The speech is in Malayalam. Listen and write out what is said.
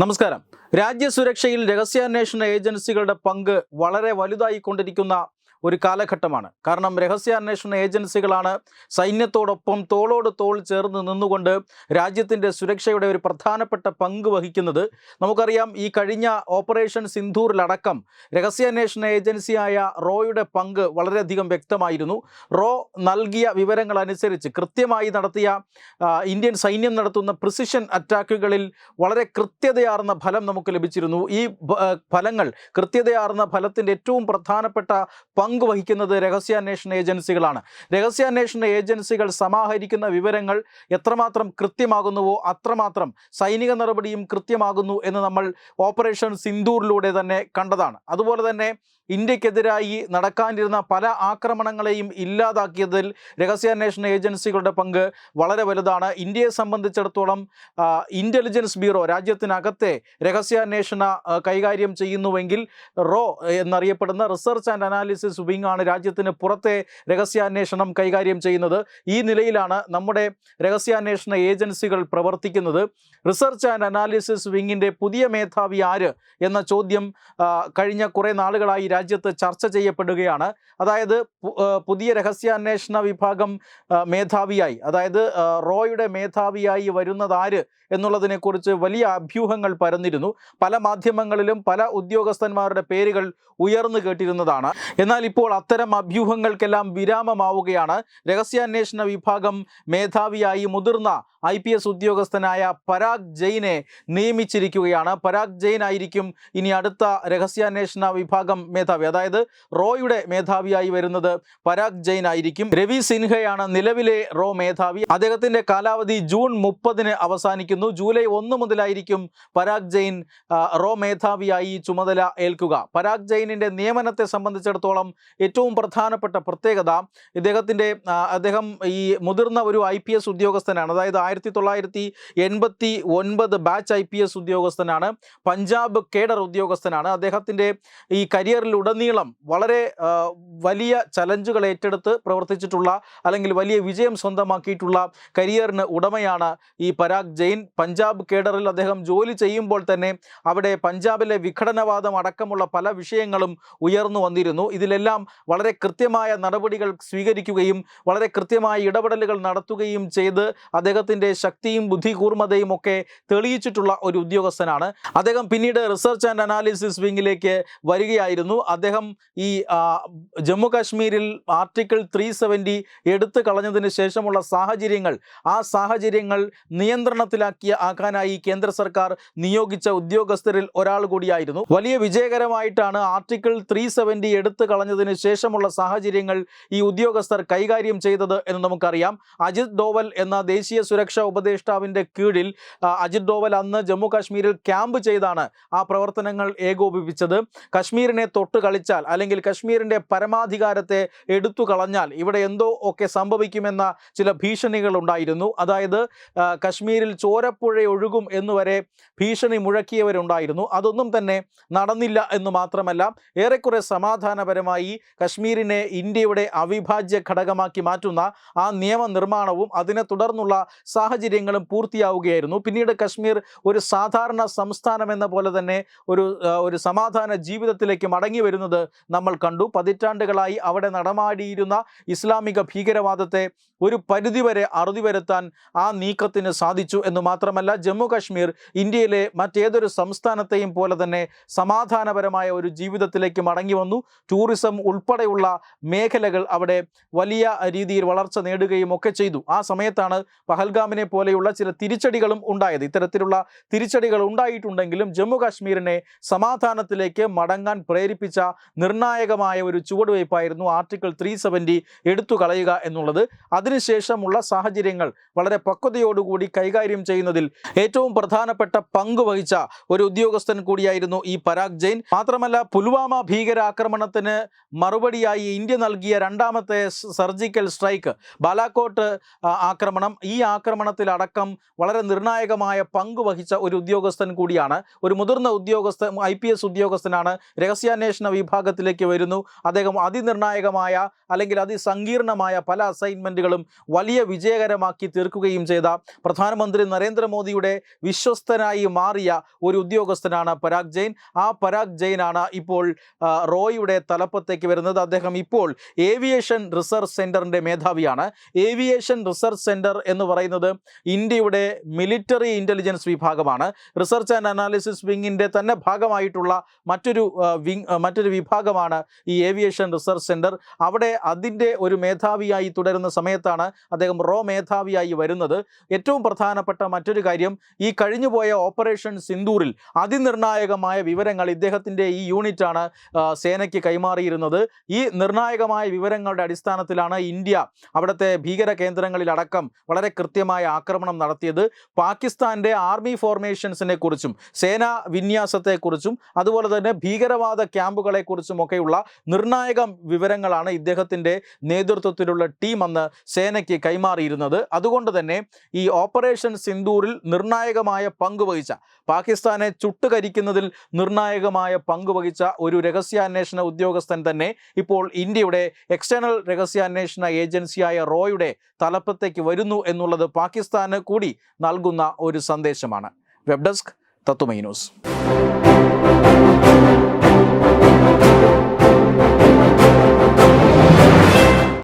നമസ്കാരം. രാജ്യസുരക്ഷയിൽ രഹസ്യാന്വേഷണ ഏജൻസികളുടെ പങ്ക് വളരെ വലുതായിക്കൊണ്ടിരിക്കുന്ന ഒരു കാലഘട്ടമാണ്. കാരണം രഹസ്യാന്വേഷണ ഏജൻസികളാണ് സൈന്യത്തോടൊപ്പം തോളോട് തോൾ ചേർന്ന് നിന്നുകൊണ്ട് രാജ്യത്തിന്റെ സുരക്ഷയുടെ ഒരു പ്രധാനപ്പെട്ട പങ്ക് വഹിക്കുന്നത്. നമുക്കറിയാം ഈ കഴിഞ്ഞ ഓപ്പറേഷൻ സിന്ധൂറിലടക്കം രഹസ്യാന്വേഷണ ഏജൻസിയായ റോയുടെ പങ്ക് വളരെയധികം വ്യക്തമായിരുന്നു. റോ നൽകിയ വിവരങ്ങൾ അനുസരിച്ച് കൃത്യമായി നടത്തിയ ഇന്ത്യൻ സൈന്യം നടത്തുന്ന പ്രിസിഷൻ അറ്റാക്കുകളിൽ വളരെ കൃത്യതയാർന്ന ഫലം നമുക്ക് ലഭിച്ചിരുന്നു. ഈ ഫലങ്ങൾ കൃത്യതയാർന്ന ഫലത്തിന്റെ ഏറ്റവും പ്രധാനപ്പെട്ട പങ്ക് വഹിക്കുന്നത് രഹസ്യാന്വേഷണ ഏജൻസികളാണ്. രഹസ്യാന്വേഷണ ഏജൻസികൾ സമാഹരിക്കുന്ന വിവരങ്ങൾ എത്രമാത്രം കൃത്യമാകുന്നുവോ അത്രമാത്രം സൈനിക നടപടിയും കൃത്യമാകുന്നു എന്ന് നമ്മൾ ഓപ്പറേഷൻ സിന്ദൂറിലൂടെ തന്നെ കണ്ടതാണ്. അതുപോലെ തന്നെ ഇന്ത്യക്കെതിരായി നടക്കാനിരുന്ന പല ആക്രമണങ്ങളെയും ഇല്ലാതാക്കിയതിൽ രഹസ്യാന്വേഷണ ഏജൻസികളുടെ പങ്ക് വളരെ വലുതാണ്. ഇന്ത്യയെ സംബന്ധിച്ചിടത്തോളം ഇന്റലിജൻസ് ബ്യൂറോ രാജ്യത്തിനകത്തെ രഹസ്യാന്വേഷണ കൈകാര്യം ചെയ്യുന്നുവെങ്കിൽ റോ എന്നറിയപ്പെടുന്ന റിസർച്ച് ആൻഡ് അനാലിസിസ് വിങ് ആണ് രാജ്യത്തിന് പുറത്തെ രഹസ്യാന്വേഷണം കൈകാര്യം ചെയ്യുന്നത്. ഈ നിലയിലാണ് നമ്മുടെ രഹസ്യാന്വേഷണ ഏജൻസികൾ പ്രവർത്തിക്കുന്നത്. റിസർച്ച് ആൻഡ് അനാലിസിസ് വിങ്ങിന്റെ പുതിയ മേധാവി ആര് എന്ന ചോദ്യം കഴിഞ്ഞ കുറേ നാളുകളായി രാജ്യത്ത് ചർച്ച ചെയ്യപ്പെടുകയാണ്. അതായത് പുതിയ രഹസ്യാന്വേഷണ വിഭാഗം മേധാവിയായി. അതായത് റോയുടെ മേധാവിയായി വരുന്നത് ആര് എന്നുള്ളതിനെക്കുറിച്ച് വലിയ അഭ്യൂഹങ്ങൾ പരന്നിരുന്നു. പല മാധ്യമങ്ങളിലും പല ഉദ്യോഗസ്ഥന്മാരുടെ പേരുകൾ ഉയർന്നു കേട്ടിരുന്നതാണ്. എന്നാൽ ഇപ്പോൾ അത്തരം അഭ്യൂഹങ്ങൾക്കെല്ലാം വിരാമമാവുകയാണ്. രഹസ്യാന്വേഷണ വിഭാഗം മേധാവിയായി മുതിർന്ന ഐ പി എസ് ഉദ്യോഗസ്ഥനായ പരാഗ് ജെയിനെ നിയമിച്ചിരിക്കുകയാണ്. പരാഗ് ജെയിൻ ആയിരിക്കും ഇനി അടുത്ത രഹസ്യാന്വേഷണ വിഭാഗം മേധാവി. അതായത് റോയുടെ മേധാവിയായി വരുന്നത് പരാഗ് ജെയിൻ ആയിരിക്കും. രവി സിൻഹയാണ് നിലവിലെ റോ മേധാവി. അദ്ദേഹത്തിന്റെ കാലാവധി ജൂൺ മുപ്പതിന് അവസാനിക്കുന്നു. ജൂലൈ ഒന്ന് മുതലായിരിക്കും പരാഗ് ജെയിൻ റോ മേധാവിയായി ചുമതല ഏൽക്കുക. പരാഗ് ജെയിനിന്റെ നിയമനത്തെ സംബന്ധിച്ചിടത്തോളം ഏറ്റവും പ്രധാനപ്പെട്ട പ്രത്യേകത ഇദ്ദേഹത്തിന്റെ അദ്ദേഹം ഈ മുതിർന്ന ഒരു ഐ പി എസ് ഉദ്യോഗസ്ഥനാണ്. അതായത് ആയിരത്തി തൊള്ളായിരത്തി എൺപത്തി ഒൻപത് ബാച്ച് ഐ പി എസ് ഉദ്യോഗസ്ഥനാണ്. പഞ്ചാബ് കേഡർ ഉദ്യോഗസ്ഥനാണ്. അദ്ദേഹത്തിന്റെ ഈ കരിയറിലുടനീളം വളരെ വലിയ ചലഞ്ചുകൾ ഏറ്റെടുത്ത് പ്രവർത്തിച്ചിട്ടുള്ള അല്ലെങ്കിൽ വലിയ വിജയം സ്വന്തമാക്കിയിട്ടുള്ള കരിയറിന് ഉടമയാണ് ഈ പരാഗ് ജെയിൻ. പഞ്ചാബ് കേഡറിൽ അദ്ദേഹം ജോലി ചെയ്യുമ്പോൾ തന്നെ അവിടെ പഞ്ചാബിലെ വിഘടനവാദം അടക്കമുള്ള പല വിഷയങ്ങളും ഉയർന്നു വന്നിരുന്നു. ഇതിലെല്ലാം വളരെ കൃത്യമായ നടപടികൾ സ്വീകരിക്കുകയും വളരെ കൃത്യമായ ഇടപെടലുകൾ നടത്തുകയും ചെയ്ത് അദ്ദേഹത്തിന്റെ ശക്തിയും ബുദ്ധികൂർമ്മതയും ഒക്കെ തെളിയിച്ചിട്ടുള്ള ഒരു ഉദ്യോഗസ്ഥനാണ്. അദ്ദേഹം പിന്നീട് റിസർച്ച് ആൻഡ് അനാലിസിസ് വിങ്ങിലേക്ക് വരികയായിരുന്നു. അദ്ദേഹം ഈ ജമ്മു കാശ്മീരിൽ ആർട്ടിക്കിൾ ത്രീ സെവന്റി എടുത്തു കളഞ്ഞതിന് ശേഷമുള്ള സാഹചര്യങ്ങൾ ആ സാഹചര്യങ്ങൾ നിയന്ത്രണത്തിലാക്കിയ ആക്കാനായി കേന്ദ്ര സർക്കാർ നിയോഗിച്ച ഉദ്യോഗസ്ഥരിൽ ഒരാൾ കൂടിയായിരുന്നു. വലിയ വിജയകരമായിട്ടാണ് ആർട്ടിക്കിൾ ത്രീ സെവന്റി എടുത്തു കളഞ്ഞതിന് ശേഷമുള്ള സാഹചര്യങ്ങൾ ഈ ഉദ്യോഗസ്ഥർ കൈകാര്യം ചെയ്തത് എന്ന് നമുക്കറിയാം. അജിത് ഡോവൽ എന്ന ദേശീയ സുരക്ഷാ ഉപദേഷ്ടാവിന്റെ കീഴിൽ അജിത് ഡോവൽ അന്ന് ജമ്മു കാശ്മീരിൽ ക്യാമ്പ് ചെയ്താണ് ആ പ്രവർത്തനങ്ങൾ ഏകോപിപ്പിച്ചത്. കശ്മീരിനെ തൊട്ട് കളിച്ചാൽ അല്ലെങ്കിൽ കശ്മീരിന്റെ പരമാധികാരത്തെ എടുത്തു കളഞ്ഞാൽ ഇവിടെ എന്തോ ഒക്കെ സംഭവിക്കുമെന്ന ചില ഭീഷണികൾ ഉണ്ടായിരുന്നു. അതായത് കശ്മീരിൽ ചോരപ്പുഴ ഒഴുകും എന്നുവരെ ഭീഷണി മുഴക്കിയവരുണ്ടായിരുന്നു. അതൊന്നും തന്നെ നടന്നില്ല എന്ന് മാത്രമല്ല ഏറെക്കുറെ സമാധാനപരമായി കശ്മീരിനെ ഇന്ത്യയുടെ അവിഭാജ്യ ഘടകമാക്കി മാറ്റുന്ന ആ നിയമനിർമ്മാണവും അതിനെ തുടർന്നുള്ള സാഹചര്യങ്ങളും പൂർത്തിയാവുകയായിരുന്നു. പിന്നീട് കശ്മീർ ഒരു സാധാരണ സംസ്ഥാനം എന്ന പോലെ തന്നെ ഒരു ഒരു സമാധാന ജീവിതത്തിലേക്ക് മടങ്ങി വരുന്നത് നമ്മൾ കണ്ടു. പതിറ്റാണ്ടുകളായി അവിടെ നടമാടിയിരുന്ന ഇസ്ലാമിക ഭീകരവാദത്തെ ഒരു പരിധിവരെ അറുതി വരുത്താൻ ആ നീക്കത്തിന് സാധിച്ചു എന്ന് മാത്രമല്ല ജമ്മു കാശ്മീർ ഇന്ത്യയിലെ മറ്റേതൊരു സംസ്ഥാനത്തെയും പോലെ തന്നെ സമാധാനപരമായ ഒരു ജീവിതത്തിലേക്ക് മടങ്ങി വന്നു. ടൂറിസം ഉൾപ്പെടെയുള്ള മേഖലകൾ അവിടെ വലിയ രീതിയിൽ വളർച്ച നേടുകയും ഒക്കെ ചെയ്തു. ആ സമയത്താണ് പഹൽഗാമിനെ പോലെയുള്ള ചില തിരിച്ചടികളും ഉണ്ടായത്. ഇത്തരത്തിലുള്ള തിരിച്ചടികൾ ഉണ്ടായിട്ടുണ്ടെങ്കിലും ജമ്മു കാശ്മീരിനെ സമാധാനത്തിലേക്ക് മടങ്ങാൻ പ്രേരിപ്പിച്ച നിർണായകമായ ഒരു ചുവടുവയ്പായിരുന്നു ആർട്ടിക്കിൾ ത്രീ സെവന്റി എടുത്തു കളയുക എന്നുള്ളത്. അതിനുശേഷമുള്ള സാഹചര്യങ്ങൾ വളരെ പക്വതയോടുകൂടി കൈകാര്യം ചെയ്യുന്നതിൽ ഏറ്റവും പ്രധാനപ്പെട്ട പങ്ക് വഹിച്ച ഒരു ഉദ്യോഗസ്ഥൻ കൂടിയായിരുന്നു ഈ പരാഗ് ജെയിൻ. മാത്രമല്ല പുൽവാമ ഭീകരാക്രമണത്തിന് മറുപടിയായി ഇന്ത്യ നൽകിയ രണ്ടാമത്തെ സർജിക്കൽ സ്ട്രൈക്ക്. ബാലാക്കോട്ട് ആക്രമണം. ഈ ആക്രമണത്തിലടക്കം വളരെ നിർണായകമായ പങ്ക് വഹിച്ച ഒരു ഉദ്യോഗസ്ഥൻ കൂടിയാണ്. ഒരു മുതിർന്ന ഉദ്യോഗസ്ഥ ഐ പി എസ് ഉദ്യോഗസ്ഥനാണ്. രഹസ്യാന്വേഷണ വിഭാഗത്തിലേക്ക് വരുന്നു. അദ്ദേഹം അതിനിർണായകമായ അല്ലെങ്കിൽ അതിസങ്കീർണമായ പല അസൈൻമെന്റുകളും വലിയ വിജയകരമാക്കി തീർക്കുകയും ചെയ്ത പ്രധാനമന്ത്രി നരേന്ദ്രമോദിയുടെ വിശ്വസ്തനായി മാറിയ ഒരു ഉദ്യോഗസ്ഥനാണ് പരാഗ് ജെയിൻ. ആ പരാഗ് ജെയിനാണ് ഇപ്പോൾ റോയുടെ തലപ്പത്തേക്ക് വരുന്നത് അദ്ദേഹം ഇപ്പോൾ ഏവിയേഷൻ റിസർച്ച് സെന്ററിന്റെ മേധാവിയാണ്. ഏവിയേഷൻ റിസർച്ച് സെന്റർ എന്ന് പറയുന്നത് ഇന്ത്യയുടെ മിലിറ്ററി ഇന്റലിജൻസ് വിഭാഗമാണ്. റിസർച്ച് ആൻഡ് അനാലിസിസ് വിങ്ങിന്റെ തന്നെ ഭാഗമായിട്ടുള്ള മറ്റൊരു വിങ് മറ്റൊരു വിഭാഗമാണ് ഈ ഏവിയേഷൻ റിസർച്ച് സെന്റർ അവിടെ അതിന്റെ ഒരു മേധാവിയായി തുടരുന്ന സമയത്താണ് അദ്ദേഹം റോ മേധാവിയായി വരുന്നത്. ഏറ്റവും പ്രധാനപ്പെട്ട മറ്റൊരു കാര്യം ഈ കഴിഞ്ഞുപോയ ഓപ്പറേഷൻ സിന്ദൂറിൽ അതിനിർണായകമായ വിവരങ്ങൾ ഇദ്ദേഹത്തിന്റെ ഈ യൂണിറ്റാണ് സേനയ്ക്ക് കൈമാറിയിരുന്നത്. ഈ നിർണായകമായ വിവരങ്ങളുടെ അടിസ്ഥാനത്തിലാണ് ഇന്ത്യ അവിടുത്തെ ഭീകര കേന്ദ്രങ്ങളിലടക്കം വളരെ കൃത്യമായ ആക്രമണം നടത്തിയത്. പാകിസ്ഥാന്റെ ആർമി ഫോർമേഷൻസിനെ കുറിച്ചും സേനാ വിന്യാസത്തെക്കുറിച്ചും അതുപോലെ തന്നെ ഭീകരവാദ ക്യാമ്പുകളെക്കുറിച്ചുമൊക്കെയുള്ള നിർണായക വിവരങ്ങളാണ് ഇദ്ദേഹത്തിന്റെ നേതൃത്വത്തിലുള്ള ടീം അന്ന് സേനയ്ക്ക് കൈമാറിയിരുന്നത്. അതുകൊണ്ട് തന്നെ ഈ ഓപ്പറേഷൻ സിന്ദൂറിൽ നിർണായകമായ പങ്കുവഹിച്ച പാകിസ്ഥാനെ ചുട്ടുകരിക്കുന്നതിൽ നിർണായകമായ പങ്കുവഹിച്ച ഒരു രഹസ്യാന്വേഷണ ഉദ്യോഗസ്ഥൻ തന്നെ ഇപ്പോൾ ഇന്ത്യയുടെ എക്സ്റ്റേണൽ രഹസ്യാന്വേഷണ ഏജൻസിയായ റോയുടെ തലപ്പത്തേക്ക് വരുന്നു എന്നുള്ളത് പാകിസ്ഥാന് കൂടി നൽകുന്ന ഒരു സന്ദേശമാണ്. വെബ് ഡെസ്ക് തത്തുമൈ ന്യൂസ്